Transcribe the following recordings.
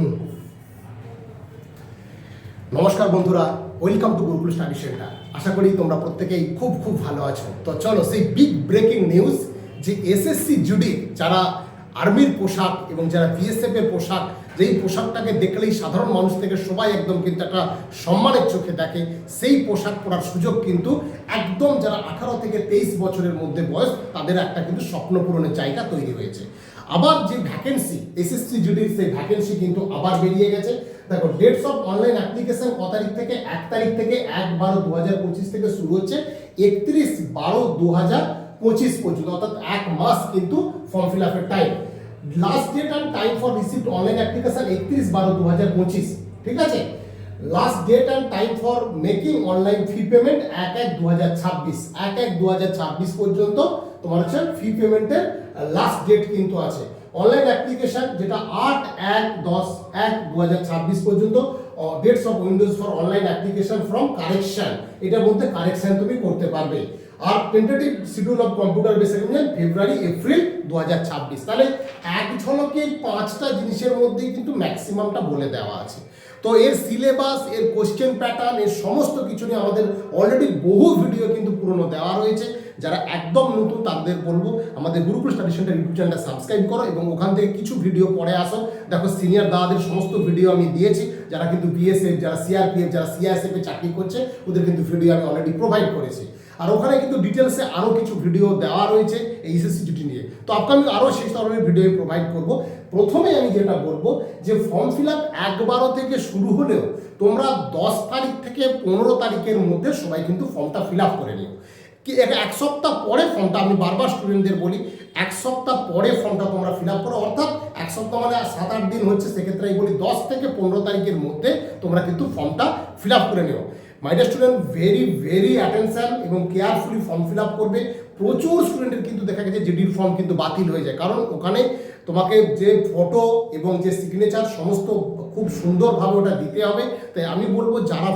হুম। নমস্কার বন্ধুরা welcome to Gurukul study centre আশা করি তোমরা প্রত্যেকেই খুব খুব ভালো আছো। তো চলো সেই বিগ ব্রেকিং নিউজ যে এসএসসি জুডি যারা আর্মির পোশাক এবং যারা বিএসএফ এর পোশাক যেই পোশাকটাকে দেখলেই সাধারণ মানুষ থেকে সবাই একদম কিন্তু একটা সম্মানের চোখে দেখে, সেই পোশাক পরার সুযোগ কিন্তু একদম যারা আঠারো থেকে তেইশ বছরের মধ্যে বয়স, তাদের একটা কিন্তু স্বপ্ন পূরণের জায়গা তৈরি হয়েছে। আবার যে ভ্যাকেন্সি এসএসসি জুডির সেই ভ্যাকেন্সি কিন্তু আবার বেরিয়ে গেছে। দেখো ডেটস অফ অনলাইন অ্যাপ্লিকেশন ক তারিখ থেকে? এক তারিখ থেকে এক বারো দু হাজার পঁচিশ থেকে শুরু হচ্ছে। একত্রিশ বারো দু হাজার পঁচিশ পর্যন্ত, অর্থাৎ এক মাস কিন্তু ফর্ম ফিল আপের time last date and time for received online application একত্রিশ বারো দু হাজার পঁচিশ। ঠিক আছে? Last date and time for making online fee payment এক এক দু হাজার ছাব্বিশ। এক এক দু হাজার ছাব্বিশ পর্যন্ত তোমার হচ্ছে ফি পেমেন্টের লাস্ট ডেট কিন্তু আছে। অনলাইন অ্যাপ্লিকেশন যেটা আট এক দশ এক দু হাজার ছাব্বিশ পর্যন্ত dates of windows for online application form correction এটার মধ্যে কারেকশন তুমি করতে পারবে। আর tentative schedule of computer based February April দু হাজার ছাব্বিশ। তাহলে এক ঝলকে পাঁচটা জিনিসের মধ্যেই কিন্তু ম্যাক্সিমামটা বলে দেওয়া আছে। তো এর সিলেবাস এর কোশ্চেন প্যাটার্ন এর সমস্ত কিছু নিয়ে আমাদের অলরেডি বহু ভিডিও কিন্তু পুরনো দেওয়া রয়েছে। যারা একদম নতুন তাদের বলব, আমাদের গুরুকুল স্টাডি সেন্টার ইউটিউব চ্যানেলটা সাবস্ক্রাইব করো এবং ওখান থেকে কিছু ভিডিও পরে আসো। দেখো সিনিয়র দাদাদের সমস্ত ভিডিও আমি দিয়েছি। যারা কিন্তু বিএসএফ যারা সিআরপিএফ যারা সিআইএসএফ এ চাকরি করছে, ওদের কিন্তু ভিডিও আমি অলরেডি প্রোভাইড করেছি। আর ওখানে কিন্তু ডিটেলসে আরও কিছু ভিডিও দেওয়া রয়েছে এই এসএসসি ডিউটি নিয়ে। তো আপকামিং আরও সেই ধরনের ভিডিও প্রোভাইড করব। প্রথমে আমি যেটা বলব, যে ফর্ম ফিল আপ একবারও থেকে শুরু হলেও তোমরা দশ তারিখ থেকে পনেরো তারিখের মধ্যে সবাই কিন্তু ফর্মটা ফিল আপ করে নিও। কি এক সপ্তাহ পরে ফর্মটা আমি বারবার স্টুডেন্টদের বলি, এক সপ্তাহ পরে ফর্মটা তোমরা ফিল আপ করো, অর্থাৎ এক সপ্তাহ মানে সাত আট দিন হচ্ছে, সেক্ষেত্রে আমি বলি দশ থেকে পনেরো তারিখের মধ্যে তোমরা কিন্তু ফর্মটা ফিল আপ করে নিও। My dear student very very attention এবং কেয়ারফুলি ফর্ম ফিল আপ করবে। প্রচুর স্টুডেন্টের কিন্তু দেখা গেছে জিডির ফর্ম কিন্তু বাতিল হয়ে যায়। কারণ ওখানে তোমাকে যে ফটো এবং যে সিগনেচার সমস্ত খুব সুন্দরভাবে ওটা দিতে হবে। তাই আমি বলব যারা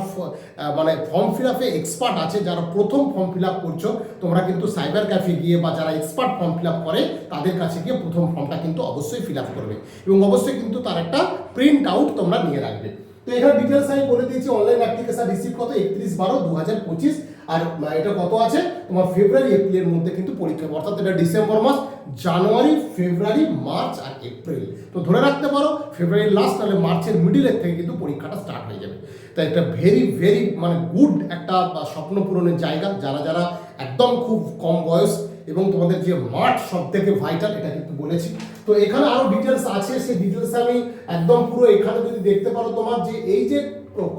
মানে ফর্ম ফিল আপে এক্সপার্ট আছে, যারা প্রথম ফর্ম ফিল আপ করছ, তোমরা কিন্তু সাইবার ক্যাফে গিয়ে বা যারা এক্সপার্ট ফর্ম ফিল আপ করে, তাদের কাছে গিয়ে প্রথম ফর্মটা কিন্তু অবশ্যই ফিল আপ করবে। এবং অবশ্যই কিন্তু তার একটা প্রিন্ট আউট তোমরা নিয়ে রাখবে। তো এখানে ডিটেলস আমি বলে দিয়েছি অনলাইন অ্যাপ্লিকেশন রিসিভ কত? একত্রিশ বারো দু হাজার পঁচিশ। আর এটা কত আছে? তোমার ফেব্রুয়ারি এপ্রিলের মধ্যে কিন্তু পরীক্ষা, অর্থাৎ এটা ডিসেম্বর মাস জানুয়ারি ফেব্রুয়ারি মার্চ আর এপ্রিল তো ধরে রাখতে পারো ফেব্রুয়ারির লাস্ট তাহলে মার্চের মিডিলের থেকে কিন্তু পরীক্ষাটা স্টার্ট হয়ে যাবে। তাই একটা ভেরি ভেরি মানে গুড একটা স্বপ্ন পূরণের জায়গা, যারা যারা একদম খুব কম বয়স এবং তোমাদের যে মাঠ সব থেকে ভাইটাল এটা কিন্তু বলেছি। তো এখানে আরও ডিটেলস আছে, সেই ডিটেলস আমি একদম পুরো এখানে যদি দেখতে পারো তোমার যে এই যে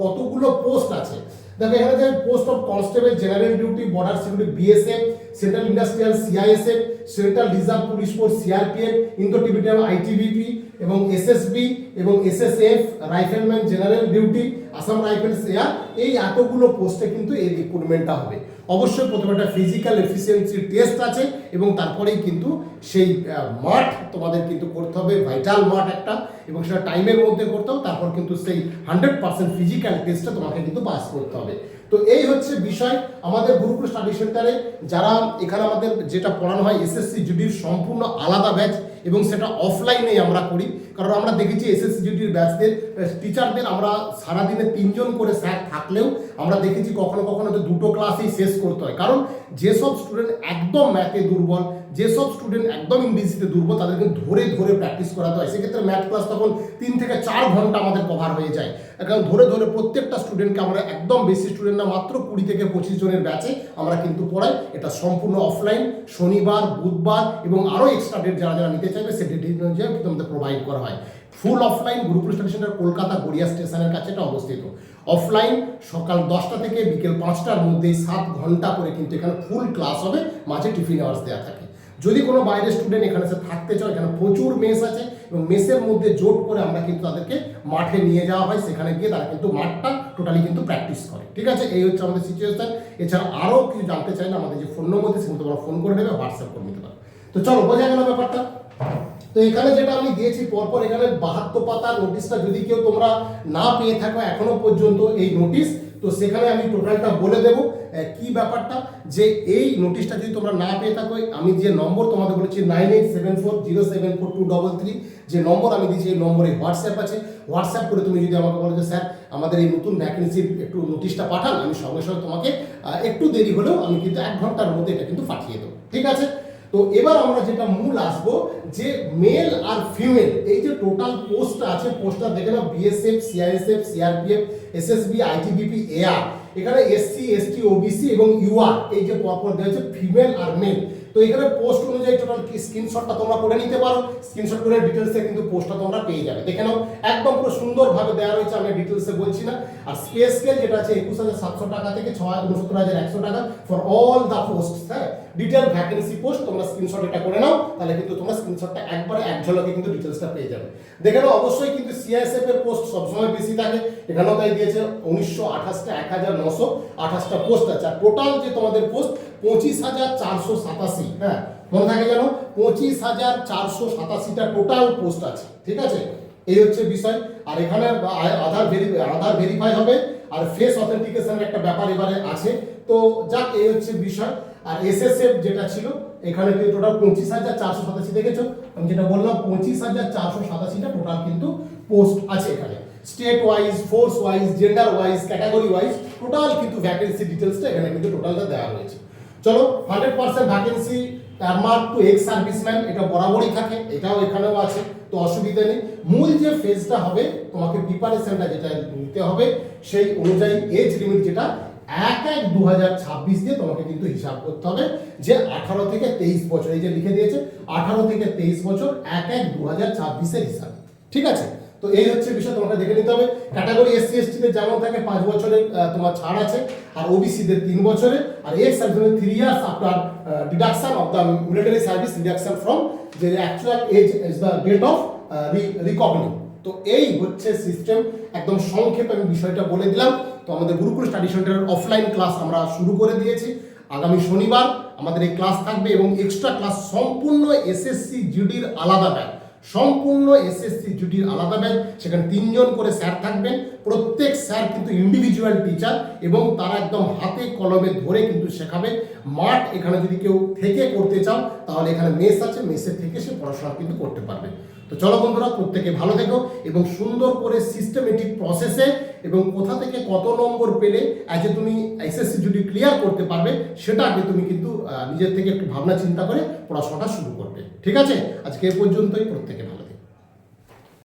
কতগুলো পোস্ট আছে দেখো, এখানে যে post of constable general duty border security BSF central industrial CISF central reserve police force CRPF Indo Tibetan ITBP এবং এসএসবি এবং SSF rifleman general duty Assam rifles air এই এতগুলো পোস্টে কিন্তু এই রিক্রুটমেন্টটা হবে। অবশ্যই প্রথমে একটা ফিজিক্যাল এফিসিয়েন্সির টেস্ট আছে এবং তারপরেই কিন্তু সেই মাঠ তোমাদের কিন্তু করতে হবে ভাইটাল মাঠ একটা, এবং সেটা টাইমের মধ্যে করতে হবে, তারপর কিন্তু সেই হান্ড্রেড পার্সেন্ট ফিজিক্যাল টেস্টটা তোমাকে কিন্তু পাস করতে হবে। তো এই হচ্ছে বিষয় আমাদের গুরুকুল স্টাডি সেন্টারে, যারা এখানে আমাদের যেটা পড়ানো হয় এসএসসি জিডির সম্পূর্ণ আলাদা ব্যাচ এবং সেটা অফলাইনে আমরা করি। কারণ আমরা দেখেছি এসএসসি জিডির ব্যাচদের টিচারদের আমরা সারাদিনে তিনজন করে স্যার থাকলেও আমরা দেখেছি কখনো কখনো তো দুটো ক্লাসেই শেষ করতে হয়। কারণ যেসব স্টুডেন্ট একদম ম্যাথে দুর্বল, যেসব স্টুডেন্ট একদম ইংরেজিতে দুর্বল, তাদেরকে ধরে ধরে প্র্যাকটিস করাতে হয়। সেক্ষেত্রে ম্যাথ ক্লাস তখন তিন থেকে চার ঘণ্টা আমাদের কভার হয়ে যায়। কারণ ধরে ধরে প্রত্যেকটা স্টুডেন্টকে আমরা একদম বেশি স্টুডেন্ট না, মাত্র কুড়ি থেকে পঁচিশ জনের ব্যাচে আমরা কিন্তু পড়াই। এটা সম্পূর্ণ অফলাইন শনিবার, বুধবার এবং আরও এক্সট্রা ডেট যারা যারা নিতে চাইবে সে ডেট অনুযায়ী কিন্তু আমাদের প্রোভাইড করা হয়। Full offline Gurukul study centre Kolkata Garia স্টেশনের কাছে এটা অবস্থিত। অফলাইন সকাল দশটা থেকে বিকেল পাঁচটার মধ্যে সাত ঘণ্টা করে কিন্তু এখানে ফুল ক্লাস হবে, মাঝে টিফিন আওয়ার্স দেওয়া থাকে। যদি কোনো বাইরের স্টুডেন্ট এখানে থাকতে চাও এখানে প্রচুর মেস আছে এবং মেসের মধ্যে জোট করে আমরা কিন্তু তাদেরকে মাঠে নিয়ে যাওয়া হয়, সেখানে গিয়ে তারা কিন্তু মাঠটা টোটালি কিন্তু প্র্যাকটিস করে। ঠিক আছে? এই হচ্ছে আমাদের সিচুয়েশন এছাড়া আরও কিছু জানতে চাইলে আমাদের যে ফোন নম্বর সেখানে তোমরা ফোন করে নেবে হোয়াটসঅ্যাপ করে নিতে পারো। তো চলো, বোঝা গেল ব্যাপারটা। তো এখানে যেটা আমি দিয়েছি, পরপর এখানে বাহাত্তর পাতা নোটিশটা যদি কেউ তোমরা না পেয়ে থাকো এখনও পর্যন্ত, এই নোটিশ তো সেখানে আমি টোটালটা বলে দেবো কি ব্যাপারটা? যে এই নোটিশটা যদি তোমরা না পেয়ে থাকো, আমি যে নম্বর তোমাদের বলেছি nine eight seven four zero seven four two double three, যে নম্বর আমি দিয়েছি, এই নম্বরে হোয়াটসঅ্যাপ আছে। হোয়াটসঅ্যাপ করে তুমি যদি আমাকে বলো যে, স্যার, আমাদের এই নতুন ভ্যাকেন্সির একটু নোটিশটা পাঠান, আমি সঙ্গে সঙ্গে তোমাকে একটু দেরি হলেও আমি কিন্তু এক ঘণ্টার মধ্যে এটা কিন্তু পাঠিয়ে দেবো। ঠিক আছে? তো এবার আমরা যেটা মূল আসব, যে মেল আর ফিমেল এই যে টোটাল পোস্ট আছে পোস্টটা দেখে নাও BSF CISF CRPF SSB ITBP AR এখানে এসসি এসটি ওবিসি এবং ইউআর এই যে পরপর দেওয়া হচ্ছে ফিমেল আর মেল তো এখানে পোস্ট অনুযায়ী টোটাল স্ক্রিনশটটা তোমরা করে নিতে পারো। স্ক্রিনশট করে ডিটেলসে কিন্তু পোস্টটা তোমরা পেয়ে যাবে। দেখে নাও, একদম পুরো সুন্দরভাবে দেওয়া রয়েছে, আমি ডিটেলসে বলছি না। আর স্পেস স্কেল যেটা আছে, একুশ হাজার সাতশো টাকা থেকে ছয় উনসত্তর হাজার একশো টাকা ফর অল দ্য পোস্ট হ্যাঁ? ডিটেল ভ্যাকেন্সি পোস্ট তোমরা স্ক্রিনশট এটা করে নাও, তাহলে কিন্তু তোমরা স্ক্রিনশটটা একবারে এক ঝলকে কিন্তু ডিটেলসটা পেয়ে যাবে। দেখে নাও, অবশ্যই কিন্তু সিআইএসএফ এর পোস্ট সবসময় বেশি থাকে। এখানেও তাই দিয়েছে, উনিশশো আঠাশটা, এক হাজার নশো আঠাশটা পোস্ট আছে। আর টোটাল যে তোমাদের পোস্ট পঁচিশ হাজার চারশো সাতাশি। হ্যাঁ মনে থাকে যেন পঁচিশ হাজার চারশো সাতাশিটা টোটাল পোস্ট আছে। ঠিক আছে? এই হচ্ছে বিষয়। আর এখানে আধার ভেরি আধার ভেরিফাই হবে। আর ফেস অথেন্টিকেশনের একটা ব্যাপার এবারে আছে। তো যাক, এই হচ্ছে বিষয়। আর এসএসএফ যেটা ছিল, এখানে কিন্তু টোটাল পঁচিশ হাজার চারশো সাতাশি দেখেছ। আমি যেটা বললাম, পঁচিশ হাজার চারশো সাতাশিটা টোটাল কিন্তু পোস্ট আছে এখানে। State wise force wise gender wise category wise total কিন্তু ভ্যাকেন্সি ডিটেলসটা এখানে কিন্তু টোটালটা দেওয়া রয়েছে। চলো হান্ড্রেড পার্সেন্ট ভ্যাকেন্সি তার মার্ক টু এক্স সার্ভিসম্যান এটা বরাবরই থাকে, এটাও এখানেও আছে, তো অসুবিধা নেই। মূল যে ফেজটা হবে, তোমাকে প্রিপারেশনটা যেটা নিতে হবে, সেই অনুযায়ী এজ লিমিট যেটা, এক এক দু দিয়ে তোমাকে কিন্তু হিসাব করতে হবে যে আঠারো থেকে তেইশ বছর, এই যে লিখে দিয়েছে, আঠারো থেকে তেইশ বছর, এক এক দু হাজার হিসাব। ঠিক আছে? তো এই হচ্ছে বিষয়, তোমাকে দেখে নিতে হবে। ক্যাটাগরি এসসি এসটিতে যেমন থাকে, পাঁচ বছরের তোমার ছাড় আছে, আর ওবিসিদের তিন বছরে, আর এক্স সার্ভিসের three years after deduction of the military service deduction from যে actual age is the date of রিকগনি তো এই হচ্ছে সিস্টেম একদম সংক্ষেপে আমি বিষয়টা বলে দিলাম। তো আমাদের গুরুকুল স্টাডি সেন্টারের অফলাইন ক্লাস আমরা শুরু করে দিয়েছি। আগামী শনিবার আমাদের এই ক্লাস থাকবে এবং এক্সট্রা ক্লাস সম্পূর্ণ এসএসসি জিডির আলাদা ব্যাচ সম্পূর্ণ এসএসসি জুডির আলাদা ব্যাচ সেখানে তিনজন করে স্যার থাকবেন। প্রত্যেক স্যার কিন্তু ইন্ডিভিজুয়াল টিচার এবং তারা একদম হাতে কলমে ধরে কিন্তু শেখাবে। মাঠ এখানে যদি কেউ থেকে করতে চাও, তাহলে এখানে মেস আছে, মেসের থেকে সে পড়াশোনা কিন্তু করতে পারবে। তো চলো বন্ধুরা, প্রত্যেকে ভালো থেকো এবং সুন্দর করে সিস্টেমেটিক প্রসেসে এবং কোথা থেকে কত নম্বর পেলে অ্যাজ এ তুমি এসএসসি যদি ক্লিয়ার করতে পারবে, সেটা আগে তুমি কিন্তু নিজের থেকে একটু ভাবনা চিন্তা করে পড়াশোনাটা শুরু করবে। ঠিক আছে? আজকে এ পর্যন্তই, প্রত্যেকে